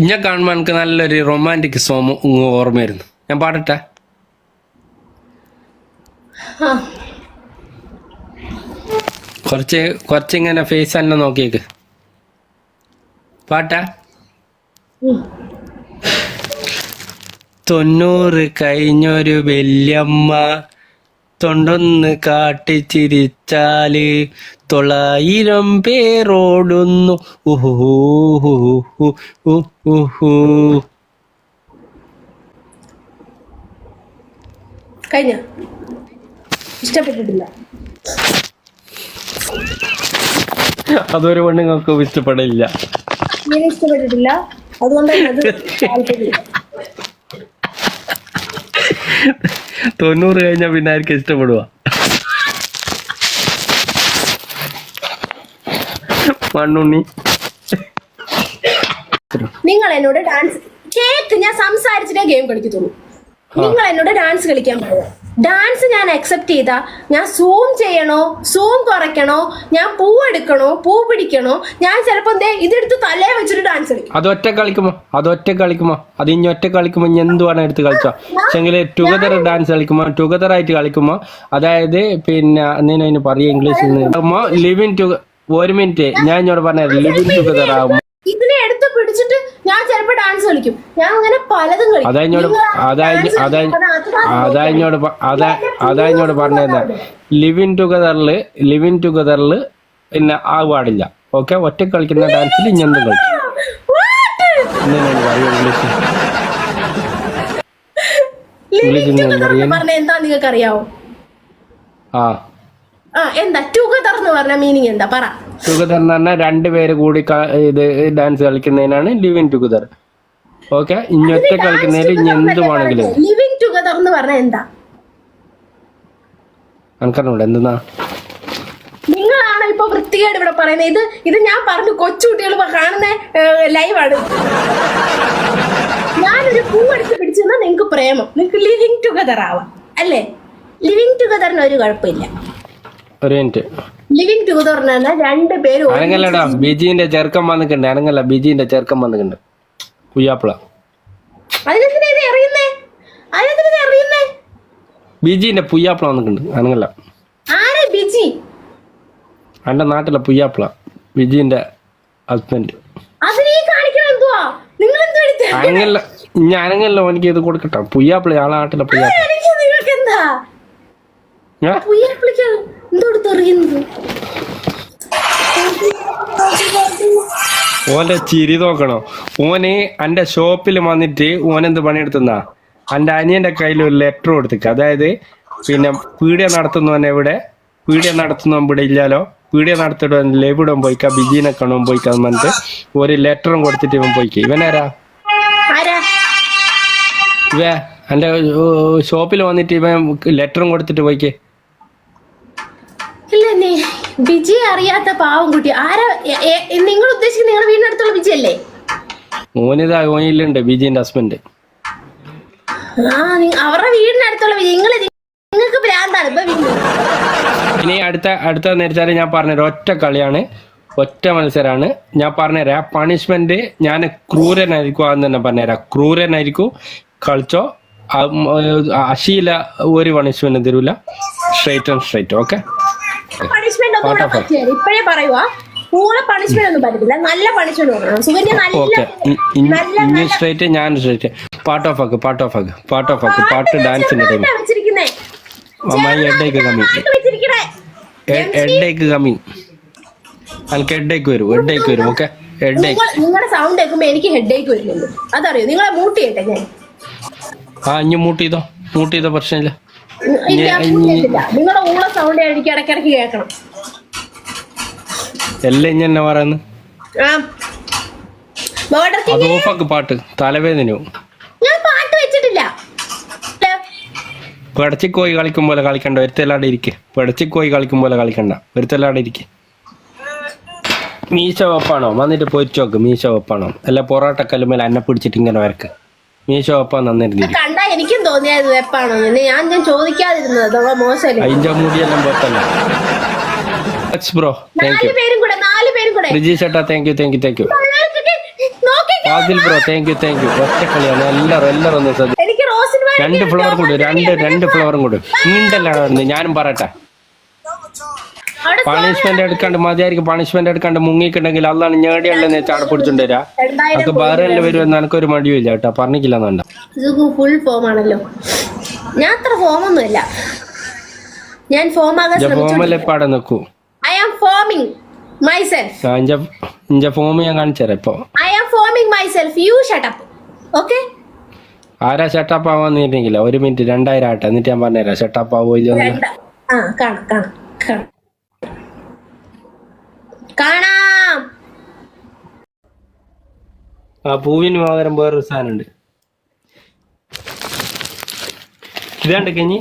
ഇന്നെ കാണുമ്പോൾ എനിക്ക് നല്ലൊരു റൊമാന്റിക് സോങ് ഓർമ്മയായിരുന്നു വരുന്നു ഞാൻ പാടട്ടെ? കുറച്ച് കുറച്ചിങ്ങനെ ഫേസ് തന്നെ നോക്കിയേക്ക്. പാട്ടാ. തൊണ്ണൂറ് കഴിഞ്ഞൊരു വല്യമ്മ തൊണ്ടൊന്ന് കാട്ടിച്ചിരിച്ചാൽ തൊള്ളായിരം പേരോടുന്നു. കഴിഞ്ഞ? ഇഷ്ടപ്പെട്ടിട്ടില്ല. അതൊരു പെണ്ണുങ്ങൾക്ക് ഇഷ്ടപ്പെടില്ല. ഇങ്ങനെ ഇഷ്ടപ്പെട്ടിട്ടില്ല. അതുകൊണ്ടാണ് തൊണ്ണൂറ് കഴിഞ്ഞാൽ പിന്നെ ആർക്കും ഇഷ്ടപ്പെടുക? മണ്ണുണ്ണി. നിങ്ങൾ എന്നോട് ഡാൻസ് കേക്ക് ഞാൻ സംസാരിച്ചിട്ടേ ഗെയിം കളിക്കത്തുള്ളൂ. നിങ്ങൾ എന്നോട് ഡാൻസ് കളിക്കാൻ പോകും ഡാൻസ് ഞാൻ അക്സെപ്റ്റ് ചെയ്താ ഞാൻ സൂം ചെയ്യണോ സൂം കുറയ്ക്കണോ ഞാൻ പൂ എടുക്കണോ പൂ പിടിക്കണോ ഞാൻ ചിലപ്പോ എന്തേ ഇതെടുത്ത് തലേ വെച്ചിട്ട് ഡാൻസ് കളിക്കും. അത് ഒറ്റ കളിക്കുമോ? അത് ഒറ്റ കളിക്കുമോ? അത് ഇനി ഒറ്റ കളിക്കുമ്പോ ഇനി എന്തുവാണ് എടുത്ത് കളിച്ചോ? പക്ഷെങ്കിൽ ടുഗദർ ഡാൻസ് കളിക്കുമോ? ടുഗദർ ആയിട്ട് കളിക്കുമോ? അതായത് പിന്നെ എന്തിനാ അതിന് പറയാ ഇംഗ്ലീഷിൽ നിന്ന് ലിവിൻ ഒരു മിനിറ്റ്. ഞാൻ ഇങ്ങോട് പറഞ്ഞത് ലിവിൻ ടുഗദർ ആവും. ഇതിനെ എടുത്ത് പിടിച്ചിട്ട് ഞാൻ ചിലപ്പോ ഡാൻസ് കളിക്കും. ഞാൻ അങ്ങനെ പലതും കളിക്കും. അതാ ഇങ്ങോട്ട് നിങ്ങൾ അതാ dance അതാ കളിക്കുമ്പോ അത് അത് അതാ ഇങ്ങോട്ട് പ- അതാ അതാ ഇങ്ങോട്ട് പറഞ്ഞത് ലിവിൻ ടുഗദറിൽ ലിവിൻ ടുഗദറിൽ പിന്നെ ആ പാടില്ല. ഓക്കെ? ഒറ്റ കളിക്കുന്ന ഡാൻസിൽ ഇഞ്ഞെന്തും കളിക്കും? പറഞ്ഞാൽ എന്താ നിങ്ങൾക്ക് അറിയാവോ ആ. ആ എന്താ? ടുഗദർ എന്ന് പറഞ്ഞ മീനിങ് എന്താ? പറ. ടുഗദർ എന്ന് പറഞ്ഞാൽ രണ്ടുപേര് കൂടി ഇത് ഡാൻസ് കളിക്കുന്നതിനാണ് ലിവിൻ ടുഗദർ ഓക്കെ ഇനി ഒറ്റ കളിക്കുന്നതിൽ ഇനി എന്ത് വേണമെങ്കിലും ലിവിങ് ടുഗദർ എന്ന് പറഞ്ഞ എന്താ? എനിക്കറിഞ്ഞൂടെ എന്തെന്നാ? നിങ്ങളാണ് ഇപ്പൊ വൃത്തികേട് ഇവിടെ പറയുന്നത്? ഇത് ഇത് ഞാൻ പറഞ്ഞു കൊച്ചുകുട്ടികൾ കാണുന്ന ലൈവാണ് ഞാനൊരു പൂ എടുത്ത് പിടിച്ചെന്നാ നിങ്ങക്ക് പ്രേമം. നിങ്ങക്ക് ലിവിങ് ടുഗദർ ആവാം. അല്ലേ? ലിവിങ് ടുഗദറിന് ഒരു കുഴപ്പമില്ല. ഒരു മിനിറ്റ്. ലിവിങ് ടുഗദർ രണ്ട് പേര് അനങ്ങല്ലടാ ബിജിന്റെ ചെറുക്കം വന്നിട്ടുണ്ട് അനങ്ങല്ല ബിജിന്റെ ചെറുക്കം വന്നിട്ടുണ്ട്. കുയ്യാപ്പിള. ബിജിന്റെ പുയ്യാപ്പിള വന്നിട്ടുണ്ട് അനങ്ങല്ല. ബിജി? എന്റെ നാട്ടിലെ പുയ്യാപ്പിള ബിജിന്റെ ഹസ്ബൻഡ്. അനങ്ങല്ല ഇനി അനങ്ങല്ല എനിക്ക് ഇത് കൊടുക്കട്ടെ. പുയ്യാപ്പിള ആളെ നാട്ടിലെ പുയ്യാപ്പിള. എനിക്ക് നിങ്ങൾക്ക് എന്താ ഞാൻ പുയ്യാപ്പിളിക്ക് എന്തോടുത്ത് എറിയുന്നത് ഓന്റെ ചിരി നോക്കണോ? ഓന് എന്റെ ഷോപ്പിൽ വന്നിട്ട് ഓനെന്ത് പണിയെടുത്തുന്ന? എന്റെ അനിയന്റെ കയ്യിൽ ഒരു ലെറ്റർ കൊടുത്തേക്ക്. അതായത് പിന്നെ പീഡിയ നടത്തുന്നവൻ എവിടെ? പീഡിയ നടത്തുന്നവൻ ഇവിടെ ഇല്ലാലോ? പീഡിയ നടത്തിയിട്ട് എവിടെ പോയിക്ക ബിജീനെ കാണുമ്പോൾ പോയിക്കാന്ന് പറഞ്ഞിട്ട് ഒരു ലെറ്ററും കൊടുത്തിട്ട് ഇവൻ പോയിക്ക. ഇവനാരാ ഇവ എന്റെ ഷോപ്പിൽ വന്നിട്ട് ഇവൻ ലെറ്ററും കൊടുത്തിട്ട് പോയിക്ക്. ഇല്ല നീ ബിജി അറിയാത്ത പാവം കുട്ടി. ആരാ നിങ്ങൾ ഉദ്ദേശിക്കുന്ന നിങ്ങളുടെ വീടിനടുത്തുള്ള ബിജി അല്ലേ? മോനിതാ ഓനിലുണ്ട് ബിജിന്റെ ഹസ്ബൻഡ് ആ അവരുടെ വീടിനടുത്തുള്ള ബിജി. നിങ്ങൾ നിങ്ങൾക്ക് ഭ്രാന്താണ്. ഇനി അടുത്ത അടുത്ത നേരത്തെ ഞാൻ പറഞ്ഞു ഒറ്റ കളിയാണ്. ഒറ്റ മത്സരമാണ് ഞാൻ പറഞ്ഞുതരാം. പണിഷ്മെന്റ് ഞാൻ ക്രൂരനായിരിക്കും അന്ന് തന്നെ പറഞ്ഞുതരാം. ക്രൂരനായിരിക്കും. കളിച്ചോ. അശീല ഒരു പണിഷ്മെന്റ് തരൂല. Straight and straight okay punishment ഒന്നും പറ്റില്ല. ഇപ്പോഴേ പറയുവാ കൂടെ പണിഷ്മെന്റ് ഒന്നും പറ്റത്തില്ല. നല്ല പണിഷ്മെന്റ് കൊടുക്കണം. സുകന്യ നല്ല സ്ട്രൈറ്റ് ഞാൻ സ്ട്രൈറ്റ് പാർട്ട് ഓഫ് ആക്ക് പാർട്ട് ഓഫ് ആക്ക് പാർട്ട് ഓഫ് ആക്ക് പാട്ട് ഡാൻസിന്റെ ടൈം അമ്മായി കമ്മി കമ്മി എനിക്ക് ഹെഡേക്ക് വരും വരും ഓക്കെ ഹെഡേക്ക് നിങ്ങളുടെ സൗണ്ട് കേൾക്കുമ്പോ എനിക്ക് വരുന്നുണ്ട്. അതറിയോ? നിങ്ങളെ മൂട്ട് ചെയ്യട്ടെ ഞാൻ. ആ ഇനി മൂട്ട് ചെയ്തോ? മൂട്ട് ചെയ്തോ പ്രശ്നമില്ല. നിങ്ങളുടെ ഊള സൗണ്ട് എനിക്ക് ഇടയ്ക്കിടയ്ക്ക് കേൾക്കണം. എല്ലാം ഇഞ്ഞ തന്നെ പറയുന്നു? അത് ഓഫാക്ക് പാട്ട്. തലവേദനയോ? ഞാൻ പാട്ട് വെച്ചിട്ടില്ല. പിടച്ചിക്കോയി കളിക്കും പോലെ കളിക്കണ്ട. ഒരുത്തല്ലാടെ ഇരിക്കെ. പിടച്ചിക്കോയി കളിക്കും പോലെ കളിക്കണ്ട. ഒരുത്തല്ലാടെ ഇരിക്കെ. മീശ വെപ്പാണോ? വന്നിട്ട് പൊരിച്ചോക്ക്. മീശ വെപ്പാണോ? അല്ല പൊറോട്ട കല്ലുമേൽ അന്നെ പിടിച്ചിട്ട് ഇങ്ങനെ വരക്ക്. മീശ നന്നിരുന്നില്ല കണ്ടാ എനിക്കും തോന്നിയത് വെപ്പാണോ ഞാൻ ഞാൻ ചോദിക്കാതിരുന്നത് മോശമല്ലേ? അതിന്റെ മുടിയെല്ലാം വെപ്പല്ല ബ്രോ താങ്ക് യു റിജി ചേട്ടാ thank you thank you thank you Fazil bro thank you thank you ഒറ്റ കളിയാണ്. എല്ലാവരും എല്ലാവരും ഒന്ന് രണ്ട് ഫ്ലവർ കൂടെ രണ്ട് രണ്ട് ഫ്ലവറും കൂടെ. നീണ്ടല്ലാണ് ഞാനും പറയട്ടെ. പണിഷ്മെന്റ് എടുക്കാണ്ട് മതിയായിരിക്കും. പണിഷ്മെന്റ് എടുക്കാണ്ട് മുങ്ങിക്കിട്ടെങ്കിൽ അതാണ് ഞേടിയുള്ളതെന്ന് വെച്ചാൽ അവിടെ പിടിച്ചോണ്ട് വരാ. അതൊക്കെ വേറെ എല്ലാം വരുമെന്ന് എനിക്കൊരു മടിയില്ല കേട്ടോ. പറഞ്ഞിക്കില്ല എന്നുണ്ട ഫുൾ ഫോം ആണല്ലോ. ഞാൻ അത്ര ഫോമൊന്നുമില്ല ഞാൻ ഫോം ആകാൻ ഫോമല്ലേ അവിടെ നിൽക്കൂ ഐ ആം ഫോമിങ് മൈസെൽഫ് ഇഞ്ച ഫോം ഞാൻ കാണിച്ചേരാ ഇപ്പൊ. I am forming myself you shut up okay ആരാ ഷട്ടപ്പ് ആവാന്ന് പറഞ്ഞെങ്കില ഒരു മിനിറ്റ് രണ്ടായിരം ആട്ടെ. എന്നിട്ട് ഞാൻ പറഞ്ഞുതരാം. ഷട്ടപ്പ് ആവോ ഇല്ല. ആ കാണാം കാണാം കാണാം. കാണാം. ആ പൂവിന് പകരം വേറൊരു സാധനമുണ്ട് ഇതാണ്ട് കഞ്ഞി.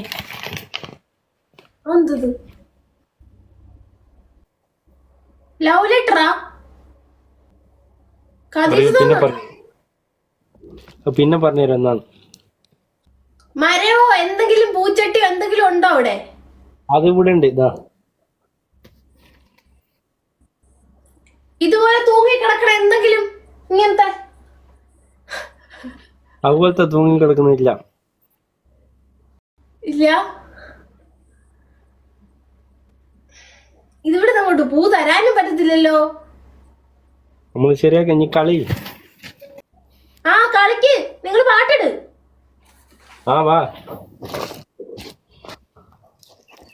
ലവ് ലെറ്ററാ പിന്നെ പറഞ്ഞു. പറഞ്ഞുതരാം എന്നാണ്. മരമോ? എന്തെങ്കിലും പൂച്ചട്ടിയോ എന്തെങ്കിലും ഉണ്ടോ അവിടെ? അത് ഇവിടെ ഉണ്ട് ഇതാ. ഇതുപോലെ തൂങ്ങി കിടക്കണ എന്തെങ്കിലും? ഇങ്ങനത്തെ? അതുപോലത്തെ തൂങ്ങി കിടക്കുന്നില്ല ഇല്ല. ഇതിവിടെ അങ്ങോട്ട് പൂ തരാനും പറ്റത്തില്ലല്ലോ. നമ്മൾ ശരിയാക്കി ഇനി കളി. ആ കളിക്ക്. നിങ്ങൾ പാട്ടിട്. ആ വാ.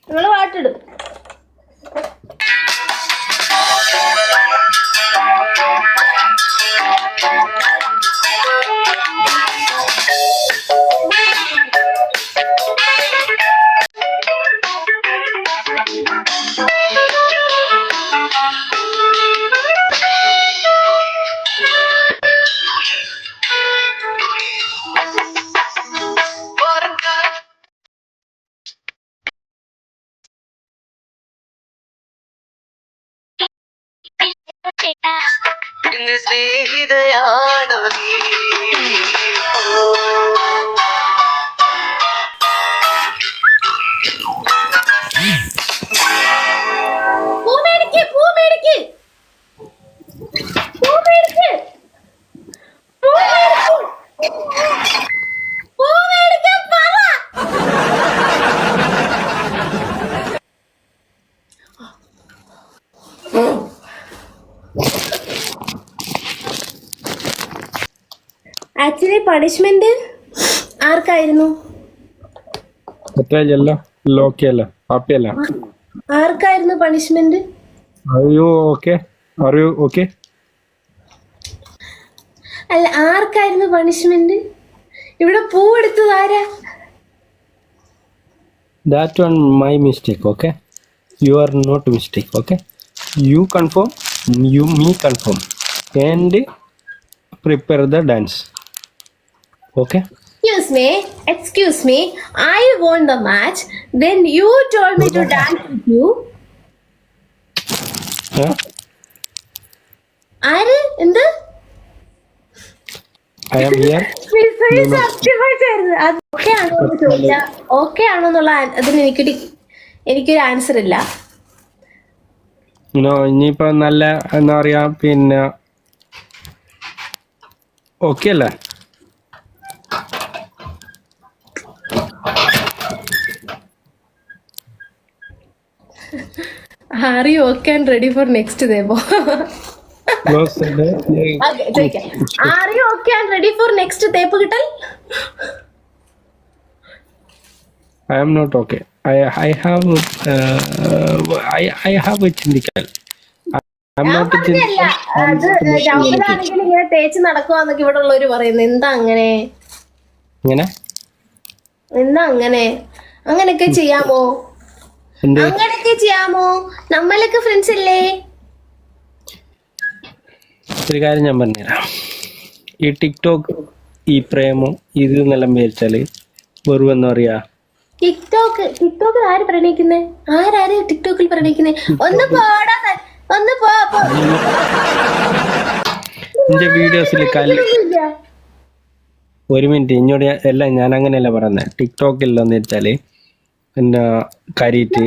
നിങ്ങൾ പാട്ടിട്. ഇന്ന് സ്നേഹിതയാണോ നീ? പൂ മേടിക്ക് പൂ മേടിക്ക് പൂ മേടിക്ക് പൂ മേടിക്ക് പൂ മേടിക്കാൻ പറ ആക്ച്വലി പണിഷ്മെന്റ് ആർക്കായിരുന്നു? ആർക്കായിരുന്നു പണിഷ്മെന്റ് അല്ല ആർക്കായിരുന്നു പണിഷ്മെന്റ് ഇവിടെ പൂ എടുത്തത് ആരാ? That one my mistake okay you are not mistake okay you confirm you me confirm and prepare the dance okay excuse me excuse me I won the match then you told me to dance with you ആര്? എന്ത്? Okay ആണോ ചോദിച്ചാ okay ആണോ എന്നുള്ള അതിന് എനിക്കൊരു എനിക്കൊരു answer ഇല്ല. ഇനിയിപ്പോ നല്ല എന്താ പറയാ പിന്നെ ഓക്കെ അല്ലേ? Are you okay and ready for next ദേവോ ചോദിക്കാം are you okay and ready for next തേപ്പ് കിട്ടൽ I am not okay I I have I I have ചിന്തിക്കൽ ഇങ്ങനെ തേച്ച് നടക്കുവാന്നൊക്കെ ഇവിടെ ഉള്ളവര് പറയുന്നത് എന്താ അങ്ങനെ? എന്താ അങ്ങനെ? അങ്ങനെയൊക്കെ ചെയ്യാമോ? എന്ത്? അങ്ങനെയൊക്കെ ചെയ്യാമോ? നമ്മളൊക്കെ ഫ്രണ്ട്സ് അല്ലേ? ഒരു കാര്യം ഞാൻ പറഞ്ഞുതരാം. ഈ ടിക്ടോക്ക് ഈ പ്രേമം ഇത് എന്നെല്ലാം വിചാരിച്ചാൽ വെറും എന്താ പറയാ? ടിക്ടോക്ക് ടിക്ടോക്കിൽ ആര് പ്രണയിക്കുന്നേ? ആരാര് ടിക്ടോക്കിൽ പ്രണയിക്കുന്നേ? ഒന്ന് പോടാ ഒന്ന് പോ പോ. എന്റെ വീഡിയോസിൽ കല്ല് ഇല്ല. ഒരു മിനിറ്റ് ഇങ്ങോട്ട് ഞാൻ എല്ലാം ഞാൻ അങ്ങനെയല്ല പറയുന്നത് ടിക്ടോക്കിൽ എന്ന് വെച്ചാൽ പിന്നെ കരീറ്റ്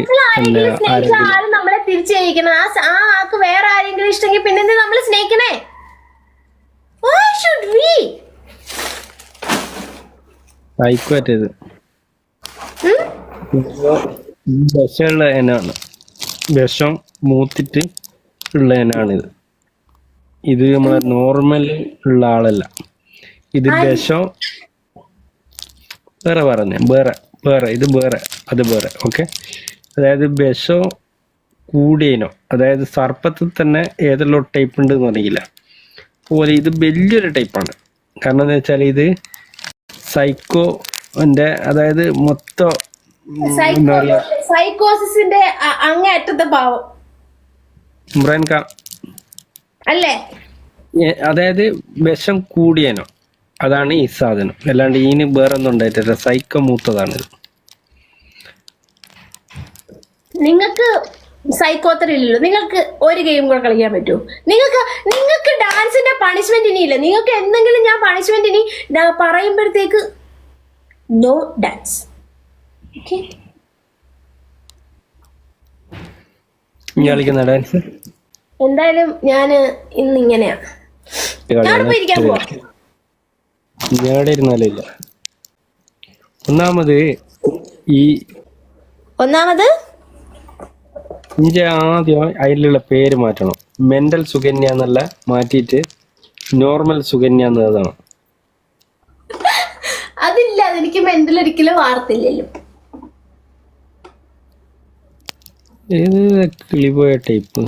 നമ്മളെ തിരിച്ചു സ്നേഹിക്കണം ആ ആ ആക്ക് വേറെ ആരെങ്കിലും ഇഷ്ടമെങ്കിൽ പിന്നെ നമ്മൾ സ്നേഹിക്കണേ? വൈ വിഷം മൂത്തിട്ട് ഉള്ള ഇനമാണിത് ഇത് നമ്മളെ നോർമൽ ഉള്ള ആളല്ല. ഇത് വിഷം വേറെ പറഞ്ഞ വേറെ. വേറെ ഇത് വേറെ അത് വേറെ ഓക്കെ അതായത് ബെസോ കൂടിയനോ അതായത് സർപ്പത്തിൽ തന്നെ ഏതെല്ലാം ടൈപ്പ് ഉണ്ട് എന്ന് അറിയില്ല. അതുപോലെ ഇത് വലിയൊരു ടൈപ്പാണ് കാരണം എന്താ വെച്ചാൽ ഇത് സൈക്കോ എന്റെ അതായത് മൊത്തം എന്താ സൈക്കോസിന്റെ അങ്ങേറ്റത്തെ ഭാവം. ഇമ്രാൻ ഖാൻ അല്ലേ അതായത് വിഷം കൂടിയനോ. അതാണ് ഈ സാധനം. അല്ലാണ്ട് ഇനി വേറെ ഒന്നും ഉണ്ടായിട്ടില്ല. സൈക്കോ മൂത്തതാണ്. നിങ്ങൾക്ക് സൈക്കോത്തരം ഇല്ലല്ലോ. നിങ്ങൾക്ക് ഒരു ഗെയിം കൂടെ കളിക്കാൻ പറ്റുമോ നിങ്ങൾക്ക് നിങ്ങൾക്ക് ഡാൻസിന്റെ പണിഷ്മെന്റ് ഇനി ഇല്ല നിങ്ങൾക്ക് എന്തെങ്കിലും ഞാൻ പണിഷ്മെന്റ് ഇനി പറയുമ്പോഴത്തേക്ക് നോ ഡാൻസ് കളിക്കുന്ന ഡാൻസ് എന്തായാലും ഞാൻ ഇന്ന് ഇങ്ങനെയാ. ഞാനിപ്പോ ഇരിക്കാൻ പോവാ. ഞാടെ ഇരുന്നാലില്ല ഒന്നാമത് ഈ ഒന്നാമത്? ഇഞ്ച ആദ്യം അതിലുള്ള പേര് മാറ്റണം. മെന്റൽ സുകന്യ എന്നല്ല മാറ്റിയിട്ട് നോർമൽ സുകന്യ എന്നതാണ് അതില്ല അതെനിക്ക് മെന്റൽ ഒരിക്കലും വാർത്തില്ലല്ലോ ഏത് കിളിപോയ ടൈപ്പ്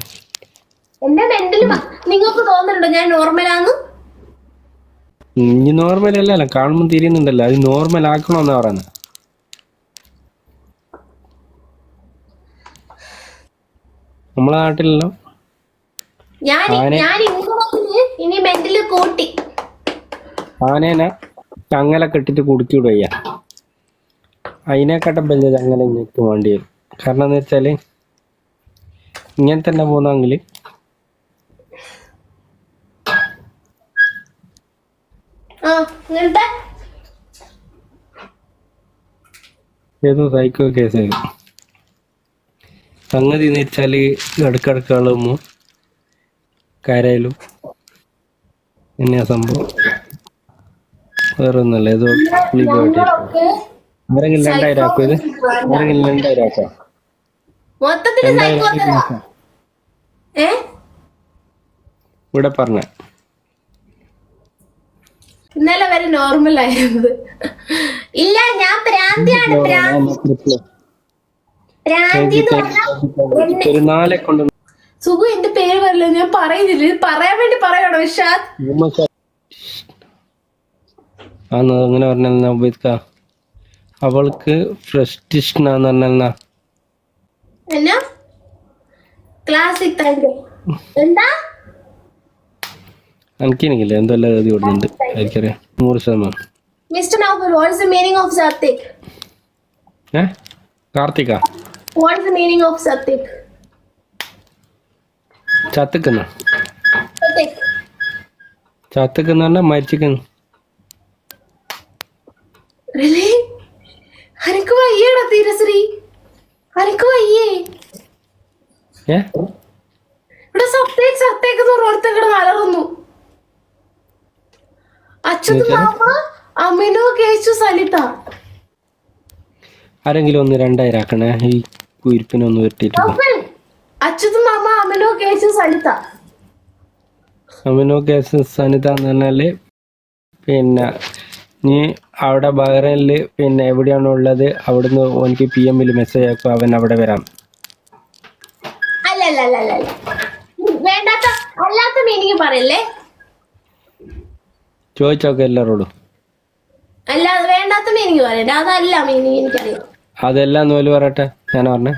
എന്റെ മെന്റൽ നിങ്ങൾക്ക് തോന്നുന്നുണ്ടോ ഞാൻ നോർമലാന്ന് ഇനി നോർമൽ അല്ലല്ലോ കാണുമ്പോൾ തിരിയുന്നുണ്ടല്ലോ. അത് നോർമൽ ആക്കണമെന്നാ പറയുന്നത് നമ്മളെ നാട്ടിലല്ലോ. ആനേനെ ചങ്ങല കെട്ടിട്ട് കുടുക്കിവിടുക അതിനെക്കാട്ടും വലിയ ചങ്ങല ഇങ്ങക്ക് വേണ്ടി വരും. കാരണം എന്ന് വെച്ചാൽ ഇങ്ങനെ തന്നെ പോന്നെങ്കിൽ ഇങ്ങനത്തെ. ഏതോ സൈക്കോ കേസ് സംഗതി എന്ന് വെച്ചാൽ ഇടക്കിടക്ക് ആളുമ്പോ കരയിലും. എന്നെയാ സംഭവം. വേറെ ഒന്നല്ല ഏതോ ആരെങ്കിലും രണ്ടായിരം ആക്കോ ഇത്? ആരെങ്കിലും രണ്ടായിരം ആക്കാം ഇവിടെ പറഞ്ഞ. ഇന്നലെ വരെ നോർമൽ ആയിരുന്നത് ഇല്ല ഞാൻ പ്രാന്തിയാണ് പ്രാന്തി. സുഖു എന്റെ പേര് പറയില്ല? ഞാൻ പറയുന്നില്ല. ഇത് പറയാൻ വേണ്ടി പറയണോ വിശാദ് ആന്ന് അങ്ങനെ പറഞ്ഞാൽ ഉപയോഗിക്ക അവൾക്ക് പറഞ്ഞാൽ എന്നാ? ക്ലാസിക് താങ്ക് എന്താ? എനിക്കെനിക്കില്ല എന്തെല്ലാം എഴുതി കൊടുക്കുന്നുണ്ട് എനിക്കറിയാം. നൂറ് ശതമാനം. Mister Naufal what is the meaning of സത്യക് ഏ? Karthika. What is the meaning of സത്യക് ചത്തുക്കുന്ന. സത്യക് ചത്തുക്കുന്ന പറഞ്ഞാൽ മരിച്ചിക്കുന്നു. റിലേ അനക്ക് വയ്യടാ തീരശ്രീ അനക്ക് വയ്യേ? ഏ? ഇവിടെ സത്തേക്ക് സത്തേക്ക് എന്ന് ഓർത്ത് ഇവിടെ വളർന്നു അച്ഛൻ മാമ അമിനോ കേശു സലിത. ആരെങ്കിലും ഒന്ന് രണ്ടായി ആക്കണേ ഈ കുരിപ്പിനെ ഒന്ന് വെട്ടിയിട്ട് പോ. അച്യുത് മാമ അമിനോ കേശു സലിത. അമിനോ കേസ് സനിത എന്ന് പറഞ്ഞാൽ പിന്നെ നീ അവിടെ ബഹ്റൈനിൽ പിന്നെ എവിടെയാണോ ഉള്ളത്? അവിടുന്ന് എനിക്ക് പി എമ്മിൽ മെസ്സേജ് ആക്കും അവൻ അവിടെ വരാം. അല്ലല്ലേ അല്ലാത്ത മീനിങ് പറയല്ലേ? ചോദിച്ചോക്കെ അല്ല അല്ലാതെ വേണ്ടാത്ത മീനിങ് പറയണ്ട അതല്ല മീനിങ് എനിക്കറിയാം. അതെല്ലാം നൂൽ പറയട്ടെ ഞാൻ പറഞ്ഞേ.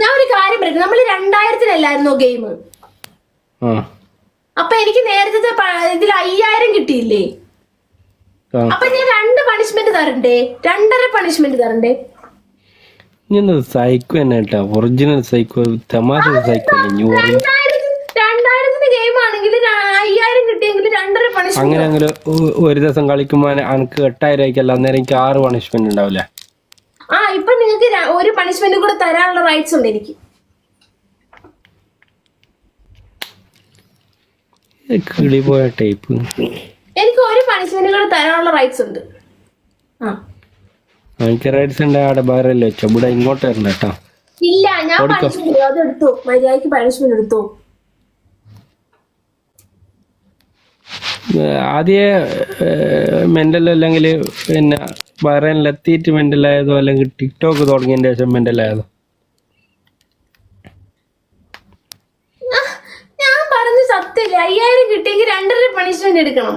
ഞാൻ ഒരു കാര്യം പറയട്ടെ. നമ്മൾ രണ്ടായിരത്തിലല്ലായിരുന്നോ ഗെയിം ആ. അപ്പൊ എനിക്ക് നേരത്തെ ഇതിൽ അയ്യായിരം കിട്ടിയില്ലേ? അപ്പൊ ഞാൻ രണ്ട് പണിഷ്മെന്റ് തരണ്ടേ? രണ്ടര പണിഷ്മെന്റ് തരണ്ടേ? ഇനി സൈക്കോ തന്നെ കേട്ടോ. ഒറിജിനൽ സൈക്കോ തമാശ സൈക്കോ രണ്ടായിരത്തിന്റെ ഗെയിം ആണെങ്കിൽ അയ്യായിരം കിട്ടിയെങ്കിൽ രണ്ടര പണിഷ്മെന്റ് അങ്ങനെ അങ്ങനെ ഒരു ദിവസം കളിക്കുമ്പോ എനിക്ക് എട്ടായിരം രൂപയ്ക്കല്ല അന്നേരം എനിക്ക് ആറ് പണിഷ്മെന്റ് ഉണ്ടാവില്ല? ആ ഇപ്പൊ നിങ്ങൾക്ക് ഒരു പണിഷ്മെന്റ് കൂടെ തരാനുള്ള റൈറ്റ്സ് ഉണ്ട് എനിക്ക്. കിളി പോയ ടൈപ്പ് എനിക്ക് ഒരു പണിഷ്മെന്റ് കൂടെ തരാനുള്ള റൈറ്റ്സ് ഉണ്ട്. ആ. എനിക്ക് റൈറ്റ്സ് ഉണ്ട് അവിടെ വേറെ വെച്ചോ? ഇവിടെ ഇങ്ങോട്ട് വരണ്ട കേട്ടോ. ഇല്ല ഞാൻ. പണിഷ്മെന്റ് അത് എടുത്തു. മര്യാദയ്ക്ക് പണിഷ്മെന്റ് എടുത്തു. ആദ്യ മെന്റൽ അല്ലെങ്കിൽ പിന്നെ ബഹ്റൈനിലെത്തിയിട്ട് മെന്റലായതോ അല്ലെങ്കിൽ ടിക്ടോക്ക് തുടങ്ങിയതിന് ശേഷം മെന്റലായതോ ആയതോ? ഞാൻ പറഞ്ഞ സത്യല്ല അയ്യായിരം കിട്ടിയെങ്കിൽ രണ്ടര പണിഷ്മെന്റ് എടുക്കണം.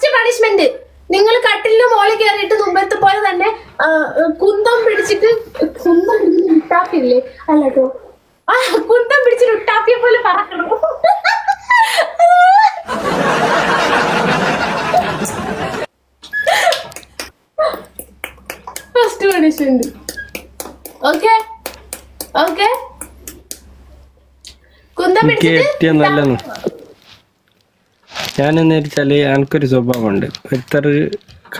പണിഷ്മെന്റ് നിങ്ങൾ കട്ടിലിന് മോളിൽ കയറിയിട്ട് മുമ്പത്തെ പോലെ തന്നെ കുന്തം പിടിച്ചിട്ട് കുന്തം ഉട്ടാപ്പില്ലേ? അല്ല ആ കുന്തം പിടിച്ചിട്ട് ഉട്ടാപ്പിയെ പോലെ പറക്കണം. First punishment okay. ഓക്കെ ഞാനെന്ന് വെച്ചാൽ എനിക്കൊരു സ്വഭാവമുണ്ട്. എത്ര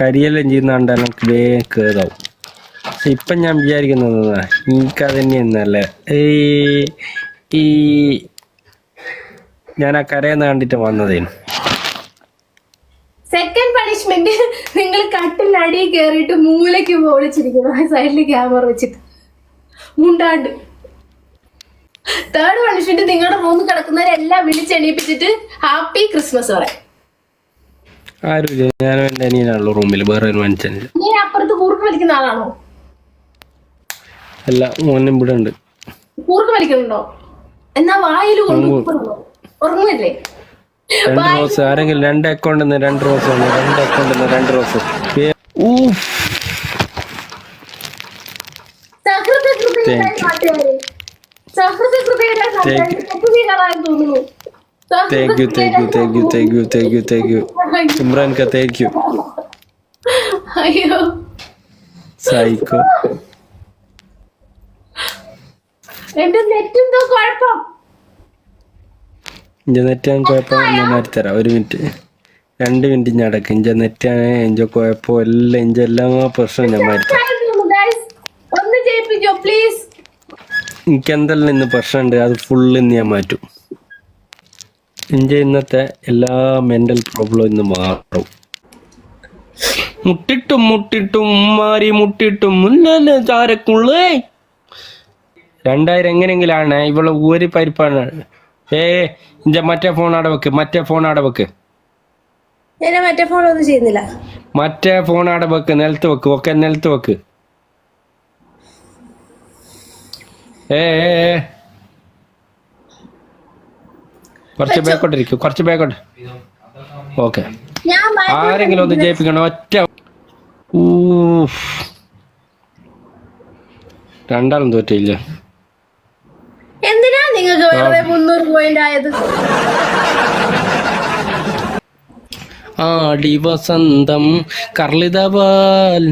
കരിയെല്ലാം ചെയ്യുന്ന കണ്ടാൽ എനിക്ക് വേഗം കേതാവും പക്ഷെ ഇപ്പൊ ഞാൻ വിചാരിക്കുന്നത് എനിക്ക് അത് തന്നെയെന്നല്ലേ? ഈ ഈ ഞാൻ ആ കരയെന്ന് കണ്ടിട്ട് വന്നതേനു. സെക്കൻഡ് പണിഷ്മെന്റ് നിങ്ങൾ കട്ടിലടിയിൽ കയറിയിട്ട് മൂലയ്ക്ക് പൊളിച്ചിരിക്കുന്നു ആ സൈഡിൽ ക്യാമറ വെച്ചിട്ട്. മുണ്ടാണ്ട്. തേർഡ് പണിഷ്മെന്റ് നിങ്ങളുടെ റൂമിൽ കിടക്കുന്നവരെല്ലാം വിളിച്ചെണീപ്പിച്ചിട്ട് ഹാപ്പി ക്രിസ്മസ് പറയാം. ആരുമില്ല ഞാനും എന്റെ അനിയനാണല്ലോ റൂമിൽ വേറെ ഒരു മനുഷ്യനില്ല. നീ അപ്പുറത്ത് കൂർക്ക് വലിക്കുന്ന ആളാണോ? അല്ല മോനും ഇവിടെ ഉണ്ട് കൂർക്ക് വലിക്കുന്നുണ്ടോ? എന്നാ വായിൽ ഉറങ്ങുന്നില്ലേ ഉപ്പുണ്ടോ ഉറങ്ങല്ലേ രണ്ട് റോസ് ആരെങ്കിലും രണ്ട് അക്കൗണ്ടിൽ നിന്ന് രണ്ട് റോസ് രണ്ട് അക്കൗണ്ടിൽ നിന്ന് രണ്ട് rose thank you thank you thank you thank you thank you thank you Imran ക താങ്ക് യു അയ്യോ. സൈക്കോ. എന്റെ നെറ്റ് എന്തോ കുഴപ്പം. ഇഞ്ച നെറ്റാൻ കുഴപ്പം ഞാൻ മാറ്റിത്തരാം ഒരു മിനിറ്റ്. രണ്ട് മിനിറ്റ് ഞാൻ അടക്കും ഇഞ്ച നെറ്റാണ് ഇഞ്ച കുഴപ്പം എല്ലാം ഇഞ്ച എല്ലാ പ്രശ്നവും ഞാൻ മാറ്റിത്തരാം എനിക്ക് എന്തെല്ലാം ഇന്ന് പ്രശ്നമുണ്ട് അത് ഫുള്ള് ഇന്ന് ഞാൻ മാറ്റും. ഇഞ്ച ഇന്നത്തെ എല്ലാ മെന്റൽ പ്രോബ്ലം ഇന്ന് മാറും. മുട്ടിട്ടും മുട്ടിട്ടും മാറി മുട്ടിട്ടും ചാരക്കുള്ളേ. രണ്ടായിരം എങ്ങനെങ്കിലാണ് ഇവളെ ഒരു പരിപ്പാണ്. ഏ ഇഞ്ച മറ്റേ ഫോൺ അവിടെ വെക്ക് മറ്റേ ഫോൺ അവിടെ വെക്ക്. ഞാൻ മറ്റേ ഫോൺ ഒന്നും ചെയ്യുന്നില്ല. മറ്റേ ഫോൺ അവിടെ വെക്ക് നിലത്ത് വെക്ക് ഒക്കെ നിലത്ത് വെക്ക്. ഏ ഏ, കുറച്ച് ബാക്കോട്ടിരിക്കും കുറച്ച് ബാക്കോട്ട് ഓക്കെ. ആരെങ്കിലും ഒന്ന് ജയിപ്പിക്കണം? ഒറ്റ ഊ രണ്ടാളും തോറ്റില്ല? വെറുതെ മുന്നൂറ് പോയിന്റ് ആയത്. ആടി വസന്തം കർളിതപാൽ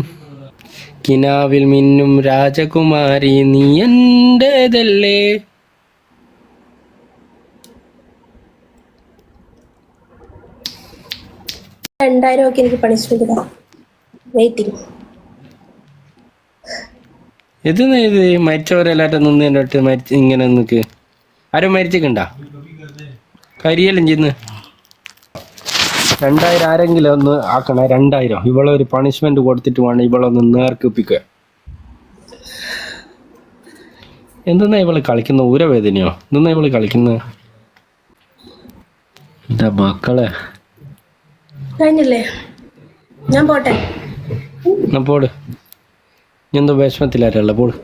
കിനാവിൽ മിന്നും രാജകുമാരി നീ എന്റേതല്ലേ? രണ്ടായിരം ഒക്കെ എനിക്ക് പണിഷ്മെന്റ് വെയിറ്റിംഗ് ഇത് മരിച്ചവരെല്ലാട്ടും നിന്ന് മരിച്ചവരെല്ലാറ്റും നിന്നിട്ട് മരിച്ച് ഇങ്ങനെ നിക്ക്. ആരും മരിച്ചിട്ടുണ്ടാ? കരിയല്ലേ ചെന്ന് രണ്ടായിരം ആരെങ്കിലും ഒന്ന് ആക്കണേ രണ്ടായിരം. ഇവളെ ഒരു പണിഷ്മെന്റ് കൊടുത്തിട്ട് വേണം ഇവളൊന്ന് നേർക്കിപ്പിക്കുക എന്തെന്നാ ഇവൾ കളിക്കുന്ന ഊരവേദനയോ? എന്തെന്നാ ഇവൾ കളിക്കുന്നത് എന്താ മക്കളെ? കഴിഞ്ഞില്ലേ? ഞാൻ പോട്ടെ. എന്നാ പോട്. ഇനി എന്തോ വിഷമത്തിലാരല്ല പോട്.